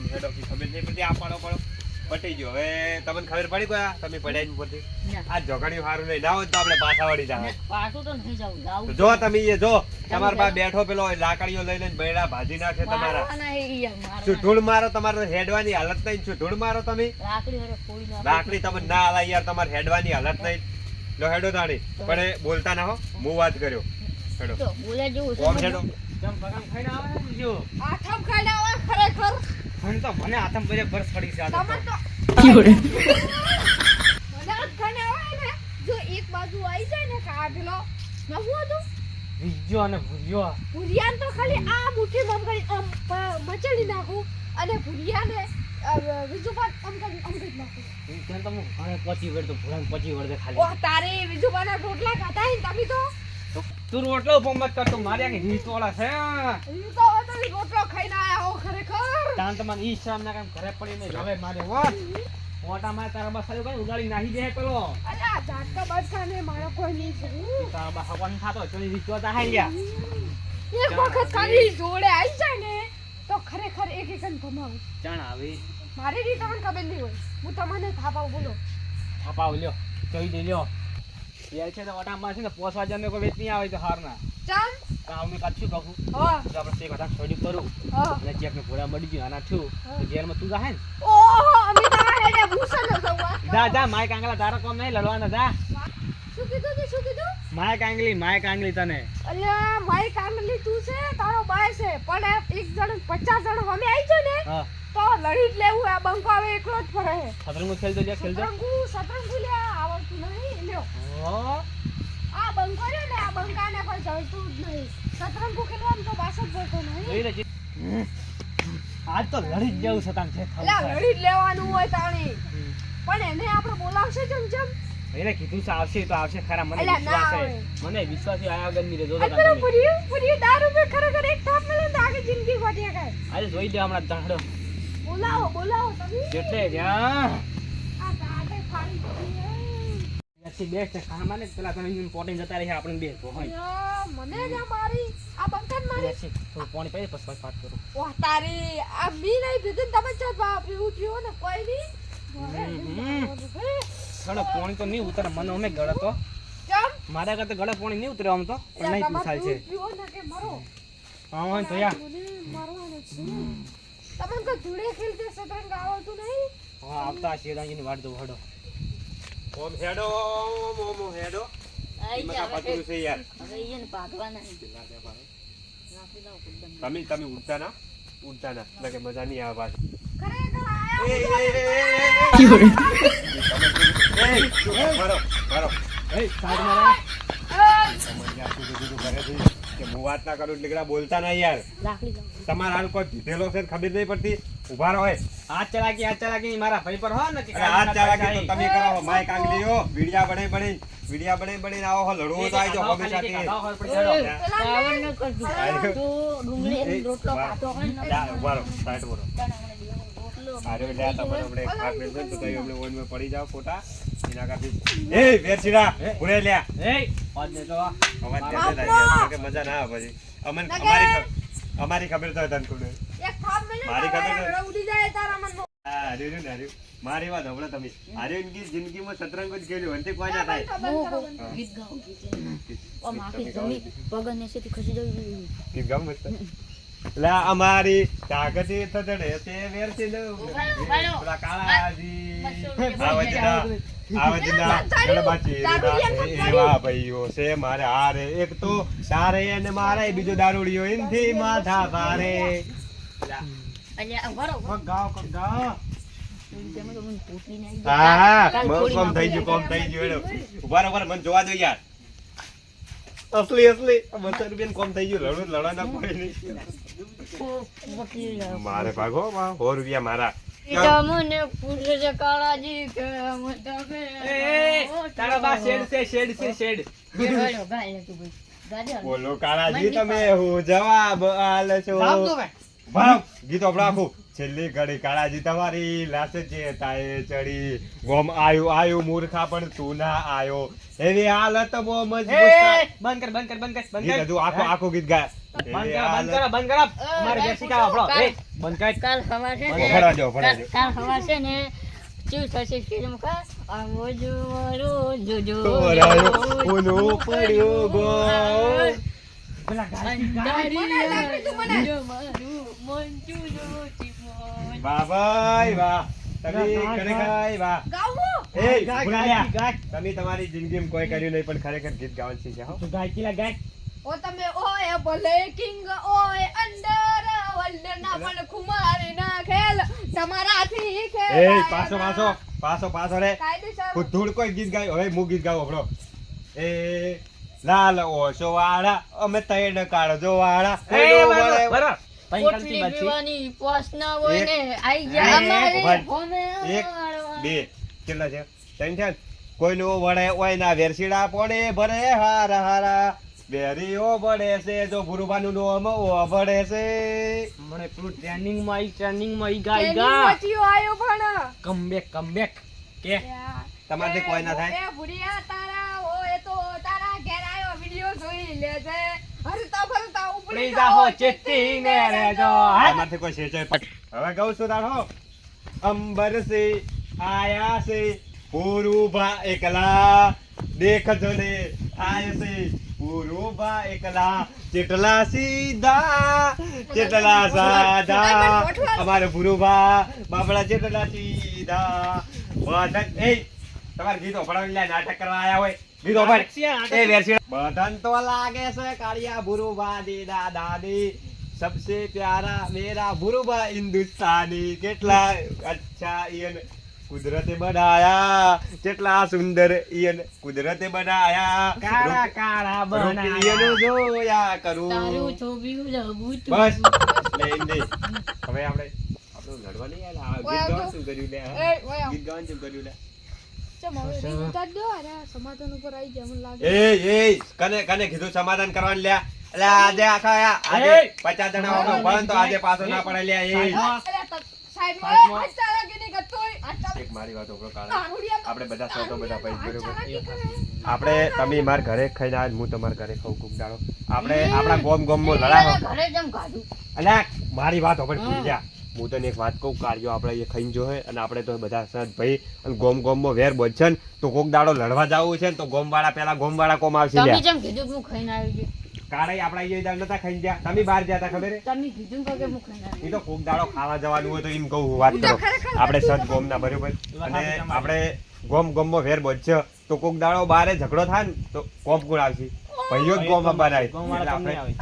ઓમ હેડો કી ખબર નહીં પડતી આ પાડો પાડો પટી ગયો. હવે તમને ખબર પડી ગયા તમે પડ્યા જ ઉપરથી? આ જોગણિયું સારું નહીં. ના હોય તો આપણે પાછા વળી જાવ પાછું તો નહીં જાવું જો તમે એ જો તમારા બા બેઠો પેલો લાકડીઓ લઈ લઈને બૈડા ભાજી નાખે તમારા. શું ધૂળ મારો તમારે હેડવાની હાલત નહીં? શું ધૂળ મારો તમે? લાકડી હારે ફોડી નાખો. લાકડી તમે ના આલા યાર તમારે હેડવાની હાલત નહીં. લો હેડો તાણી. પણ બોલતા ના હો હું વાત કર્યો. હેડો. બોલે જેવું ઓમ હેડો. જમ ભગમ ખાઈ આવે જો આઠમ ખાઈ આવે ખરેખર. મને તો મને આતમ બરે બરસ પડી છે આ તો. તમે તો મને ખાઈને આવે ને જો એક બાજુ આવી જાય ને કાઢલો નવું હતું? વિજ્યો અને ભૂર્યો ભુરિયાને તો ખાલી આ મુઠ્ઠી બમ કરી આમ મચડી નાખું અને ભુરિયાને ને બીજું પણ આમ કરી આમ કરી નાખું. ત્યાં તો હું ઘણે પચી વળતો ભૂરાને પચી વળતે ખાલી. ઓહ તારે બીજું રોટલા ખાતા હે ને તમે તો? તું રોટલો ઉપર મત કરતો માર્યા કે રીત વાળા છે તો રોટલો ખાઈને આયા હો ખરેખર. તાન તમારે ઈ શામ ના કામ ઘરે પડીને હવે મારે વોટ ઓટા માં તારા બસ આવ્યો કોઈ ઉગાડી નાખી દે પેલો. અલ્યા ઝાટકા બસ ને મારો કોઈ નહીં છે તારા બસ હવન ખાતો ચોરી રીતો તા હાઈ ગયા એક વખત ખાલી જોડે આવી જાય ને તો ખરેખર એક એક કમાવું જાણ આવે. મારી રીતે તમને ખબર નહીં હોય. હું તમને થાપાવ બોલો થાપાવ લ્યો જોઈ દે લ્યો. યાર છે તો ઓટામાં છે ને પોસવા જને કોઈ વેચ નહીં આવે તો હાર ના ચાલ કામ મે કાચું કહું હા. તો આપણે તે કથા છોડી કરું. હા. અને જે આપણે ઘોડા મડી ગયો આના થયું. તો જેલમાં તું જાહે ને? ઓહો અમે તારા હેડે ભૂસા ન જવા જા જા માય કાંગલા તારા કોમ નહીં લડવાના જા. શું કીધું તે શું કીધું? માય કાંગલી માય કાંગલી તને. અલ્યા માય કાંગલી તું છે તારો બાય છે. પણ એક જણ પચાસ જણ અમે આવી જાય ને હા. તો લડી જ લેવું આ બંકો હવે એકલો જ ફરે. છે સતરંગો ખેલતો જા ખેલજો સતરંગુ સતરંગુ લે આવડતું નહીં લ્યો ઓ આ બંકો રહ્યો ને આ બંકાને કોઈ જળતું જ નહીં. સતરંગુ ખેલવાનું તો પાછો જ જતો નહીં. આજ તો લડી જ જવું તાણ છે લડી જ લેવાનું હોય તાણી. પણ એને આપણે બોલાવશે જમ જમ. એને કીધું છે આવશે તો આવશે ખરા મને વિશ્વાસ છે. મને વિશ્વાસ છે આયા વગર રહેતો અને પેલું પૂરી પૂરી દારૂ પે ખરેખર એક થાપ મળે તો આખી જિંદગી ગોઠિયા ખાય આજે જોઈ લે હમણાં ધાડો બોલાવો બોલાવો તમે. જેટલે જ્યાં આ ગાડે ફાડી દીધી હે. બેસ્ટ છે ખાના ને પેલા તમે પોટી જતા રહ્યા આપણે બે. તો હોય મને જ મારી આ બંકન મારી. થોડું પાણી પાઈ પછી વાત કરું. ઓહ તારી આ મી નહીં ભીધું તમે ચાલ બાપ પીવું થયું ને કોઈ નહીં. હે. ગળે પાણી તો નહીં ઉતરે મને અમે ગળો તો. કેમ? મારા કરતા ગળો પાણી નહીં ઉતરે આમ તો. પણ નહીં પૂછાય છે. હા હોય તો યા. મને છે. તમને તો ધૂળે ખેલતે સતરંગ આવડતું નહીં. હા આવતા શેરાંગીની વાટ દઉં હડો. ઓમ હેડો ઓમ ઓમ ઓમ હેડો આઈ એમાં જા, કાં પતલું છે યાર હવે એને. તમે તમે ઉડતા ના ઉડતા ના એટલે કે મજા નહીં આવે વાત ના કરું એટલે બોલતા ના યાર તમારે હાલ કોઈ પીધેલો છે ખબર નહીં પડતી ઊભા રહો. હાથ ચલાકી હાથ ચલાકી મારા ભાઈ પર હો ને કે અરે હાથ ચલાકી તો તમે કરો માઇક આંગળીઓ વિડિયા બડે બડે વિડિયા બડે બડે આવો હો લડવો તો આવી જાઓ હંમેશા થી. એ, ન કરજો. જો ડુંગળી રોટલો. ખાતો હોય ને. જા, ઊભા રહો, સાઈડ ઊભા રહો. તને હમણાં રોટલો અરે લે તમને હમણે ખાટ મેલ છે ને તો તમે હમણે પડી જાઓ ખોટા એના કારણે એ વેરસીડા ભૂલે લ્યા. એ આજ તો અવાજ કે મજા ના આવે પછી. અમને અમારી અમારી ખબર તો તને મારી ખબર ઉડી જાય તારા મનમાં. હા હાર્યું ને હાર્યું. મારી વાત હમણાં તમે. હાર્યું ઇનકી જિંદગીમાં સતરંગ જ ગયેલું અંતે કોઈ ના થાય. ગીત ગાઉં, ગીત ગાઉં. આમ આખી જમી પગ નીચેથી ખસી જવી ગીત ગાવ મસ્ત. લા અમારી તાકતે થતડે તે વેરસી દઉં ઉભારો. કાળાજી આવજના આવજના ગણબાચી એવા ભાઈઓ છે મારે હારે એક તો સારે અને મારે બીજો દારૂડિયો એનથી માથા ભારે. અસલી અસલી બસો રૂપિયા કોમ થઈ ગયું લડવું લડવાના કોઈ નહીં મારે ભાગો સો રૂપિયા મારા તમને પૂછે છે કાળાજી કે તમે તારા બા શેડ છે શેડ છે શેડ. બોલો કાળાજી તમે હું જવાબ આલે છો સાફ તો ગીતો આપણે આખું છેલ્લી ઘડી કાળાજી તમારી લાશ તાએ ચડી ગોમ આયુ આયુ મૂર્ખા પણ તું ના આયો એવી હાલત બહુ મજબૂત બંધ કર બંધ કર બંધ કર બંધ કર આખો આખું ગીત ગાય બંધ એવી બંધ કરો હાલત- બંધ કરો અમારે એ, આપણો. એ, કાલ- બંધ કર કાલ સવાર છે ને ભરા જો ભરા દો. કાલ સવાર છે ને શું થશે ફિલ્મ કા આવો જુવારો જોજો તોરાયો ઊનું પડ્યું. પેલા વાહ. ભાઈ વાહ તમે ખરેખર વાહ. એ ગાય, તમે તમારી જિંદગીમાં કોઈ કર્યું નહીં પણ ખરેખર ગીત ગાવાનું શીખ્યા હો. તું ગાય કિલા ગાય. ઓ તમે ઓય ભલે કિંગ ઓય અંડર વર્લ્ડ ના પણ ખુમારી ના ખેલ તમારાથી એ પાછો પાછો પાછો પાછો રે. ધૂળ કોઈ ગીત ગાય હવે હું ગીત ગાઉં આપણો એ લાલ ઓશો વાળા અમે તૈડ કાળજો વાળા. બાદ છે. પીવાની પોસ ના હોય ને આઈ એક, અમારે હોમે એક, બે કેટલા છે? ત્રણ છે કોઈનું વળે ઓય ના વેરશીડા પડે ભરે હારા હારા. બેરીઓ ભળે છે જો ભુરુભાનું નોમ ઓ ભળે છે. મને પેલું ટ્રેનિંગમાં આઈ ટ્રેનિંગમાં ઈ ગાય એની ગા. વચ્ચીઓ આયો પણ. કમબેક કમબેક કે? તમારથી કોઈ ના થાય? એ ભુડિયા તારા ઓય તો તારા ઘેર આયો વિડિયો જોઈ લે છે. હરતા ફરતા ઉપડી ઉપડી જાહો ચેતી ને રેજો હાથ. તમારથી કોઈ શેચે હવે કહું છું તારો. અંબર સે આયા છે પુરુભા એકલા. દેખજો ને આય છે પુરુભા એકલા. ચેટલા સીધા ચેટલા સાધા. અમારે પુરુભા બાબડા ચેટલા સીધા. બધન એ તમારે ગીતો ભણાવી લે નાટક કરવા આયા હોય. બીજો કુદરતે બનાયા. કેટલા સુંદર ઈયન કુદરતે બનાયા. કાળા કાળા બનાયા. જોયા કરું. હવે આપણે આપણું લડવા નહીં આ ગીત ગાવાનું શું કર્યું લે ગીત ગાવાનું શું કર્યું લે? સમાધાન ઉપર આવી જાય મને લાગે. એ એ કને કને કીધું સમાધાન કરવાનું લ્યા. એટલે આજે આખા આજે પચાસ જણા તો આજે પાછો ના પડે લ્યા આપણે બધા સૌ બધા. આપણે તમે મારા ઘરે ખાઈને આજ હું તમારા ઘરે ખાઉં કુક દાડો. આપણે આપણા ગોમ ગોમમાં મારા લડાવો અલ્યા મારી વાત હોય હા. હું તને એક વાત કહું કાર્યો આપણે એ ખાઈને જોઈએ અને આપણે તો બધા સદ ભાઈ અને ગોમ ગોમમાં વેર બચશે ને તો કોક દાડો લડવા જવું છે ને તો ગોમવાળા પેલા ગોમવાળા કોમ આવશે તમે જેમ કીધું હું ખાઈને આવી ગયો. કાળે આપણા એ દાડ નતા ખાઈને ગયા? તમે બહાર ગયા ખબર તમે કીધું કે હું ખાઈને એ તો કોક દાડો ખાવા જવાનું હોય તો એમ કહું વાત કરો. આપણે સદ ગોમના બરોબર. અને આપણે ગોમ ગોમમાં વેર બચશે તો કોક દાડો બારે ઝઘડો થાય ને તો કોમ કોણ આવશે? ભાઈઓ જ ગોમ તમને આપણે આવે.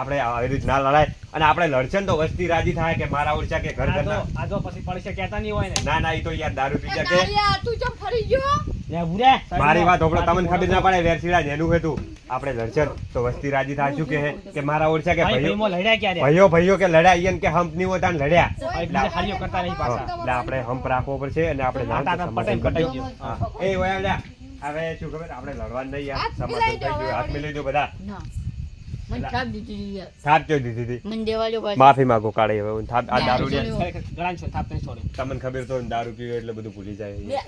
આપણે આવી રીત ના લડાય. અને આપણે લડશે ને તો વસ્તી રાજી થાય કે મારા ઓળશા કે ઘર ઘર આ તો પછી પડશે કેતા નહીં હોય ને. ના ના એ તો યાર દારૂ પી તારિયા, તું ચમ ફરી ગયો? મારી વાત હોભળો તમને ખબર ના પડે વેરસીડા નેનું હતું. આપણે લડશે તો વસ્તી રાજી થાય શું કે કે મારા ઓળશા કે ભાઈઓ લડ્યા ક્યારે? ભાઈઓ ભાઈઓ કે લડ્યા ઈયન કે હમ્પ નહીં હોતા લડ્યા. હાલીઓ કરતા નહીં પાછા. એટલે આપણે હમ્પ રાખવો પડશે અને આપણે હા, નામ તો તાતા પટેલ સમાધાન કટાઈ ગયો. એ ઓયા લ્યા હવે શું ખબર? આપણે લડવાનું નહીં યાર. સમાધાન થઈ ગયું. હાથ મિલાઈ દો બધા. ના. મને છાપ દીધી હતી થાપ જોઈ દીધી હતી મને દેવા પાછી. માફી માંગો કાઢે હવે હું થાપ આ દારૂ છોડે. તમને ખબર તો પીવે એટલે બધું ભૂલી જાય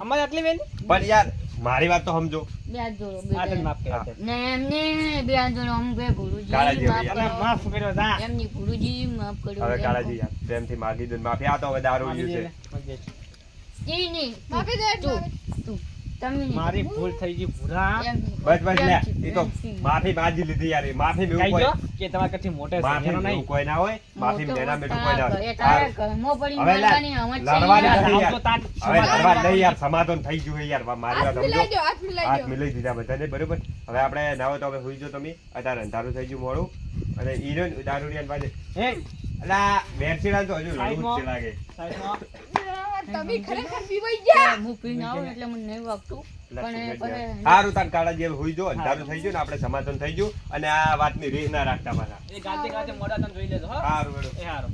અમારે આટલી વેલી? પણ યાર મારી વાત તો સમજો બે હાથ જોડો બે આ માફ કર્યા ને એમને બે હાથ જોડો અમુક બે ગુરુજી માફ કરો. માફ કર્યો જા. એમની ગુરુજી માફ કર્યો હવે કાળાજી યાર પ્રેમથી માગી દો માફી આ તો હવે દારૂ પીવું છે લે. માફી દે. કહો. ઈ નહીં માફી દે તું. મારી ભૂલ થઈ ગઈ ભૂરા. બસ બસ લે. એ તો માફી બાજી લીધી યાર માફી મેં કોઈ કે તમારા કથી મોટે માફી મેં નહીં. કોઈ ના હોય માફી મેના મેં કોઈ ના હોય. હા. પડી મારવાની આમ લડવાની નથી. તો હવે લડવા નહીં યાર સમાધાન થઈ ગયું યાર મારી વાત સમજો. મિલાઈ હાથ મિલાઈ દીધા બધાને બરોબર? હવે આપણે હોય તો હવે હુઈ જો તમે. અત્યારે અંધારું થઈ ગયું મોડું. અને ઈનો દારૂડિયાન પાસે એ, અલા વેરસીડા તો હજુ લડવું છે લાગે. તમે ખરેખર પીવાઈ ગયા? હું પીને આવું એટલે મને નહીં વાગતું. પણ પણ સારું તાર કાળા જેવું હુઈ જો અંધારું થઈ ગયું ને આપણે સમાધાન થઈ ગયું અને આ વાતની રીહ ના રાખતા પાછા એ ગાતે ગાતે મોઢા તને જોઈ લેજો, હો. સારું હેડો.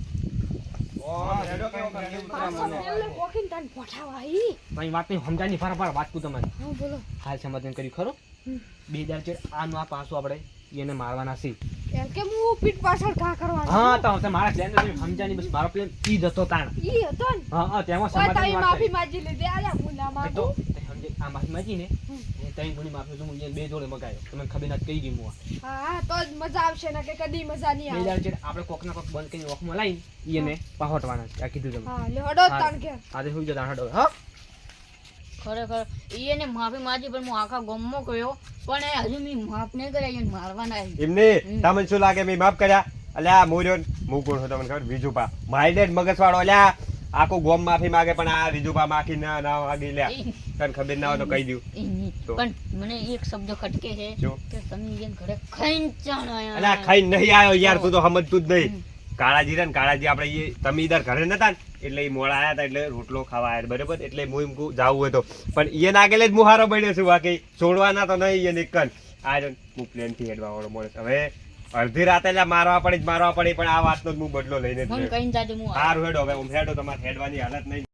એ. બે દાર ચેડ આનું આ પાછું આપણે એને મારવાના છે. એમ કે હું પીઠ પાછળ કા કરવાનો હા તો હવે મારા પ્લાન તો તમે સમજ્યા બસ મારો પ્લાન ઈ જ હતો તાણ. ઈ હતો ને? હા હા તેમાં સમાધાન વાત માફી. માંગી લીધી. આલા હું ના એ તો તે સમજે આ માફી માંગી ને તઈ ગુણી માફી હું બે જોડે મગાયો. તમે ખબર ના કહી ગઈ હું હા હા તો જ મજા આવશે ને કે કદી મજા નહીં આવે. દાડા છે આપણે કોક ના કોક બંધ કરીને ઓખમાં લઈ ઈ એને પાહોટવાના છે. આ કીધું તમે. હા લે હડો તાણ કે. આજે જ તાણ હડો. હા. ખરેખર. ઈ એને માફી માંગી પણ હું આખા ગામમાં ગયો પણ એ હજુ મેં માફ નહીં કર્યા એને મારવાના. એમને તમને શું લાગે? મેં માફ કર્યા? અલ્યા મોર્યો હું કોણ છું તમને ખબર? વિજુપા માઇન્ડેડ મગજવાળો. અલ્યા આખું ગોમ માફી માગે પણ આ વિજુપા માફી ના ના માગી લ્યા તને ખબર ના હોય તો કહી દઉં? પણ મને એક શબ્દ ખટકે છે કે તમે ઘરે ખાઈને ચાણ આયા. અલા ખાઈ નહીં આયો યાર તું તો સમજતું જ નહીં. કાળાજી રે ને કાળાજી આપણે એ તમે ઈધર ઘરે નતા ને? એટલે એ મોડા આવ્યા હતા એટલે રોટલો ખાવા આયા બરાબર? એટલે હું એમ હતું હોય તો. પણ એ નાગેલે જ મુહારો હારો બન્યો છું બાકી છોડવાના તો નહીં એને કન આ જો હું પ્લેનથી હેડવા વાળો માણસ. હવે અડધી રાતે મારવા પડી જ મારવા પડી પણ આ વાતનો જ હું બદલો લઈને. સારું હેડો હવે હું હેડો તમારે હેડવાની હાલત નહીં.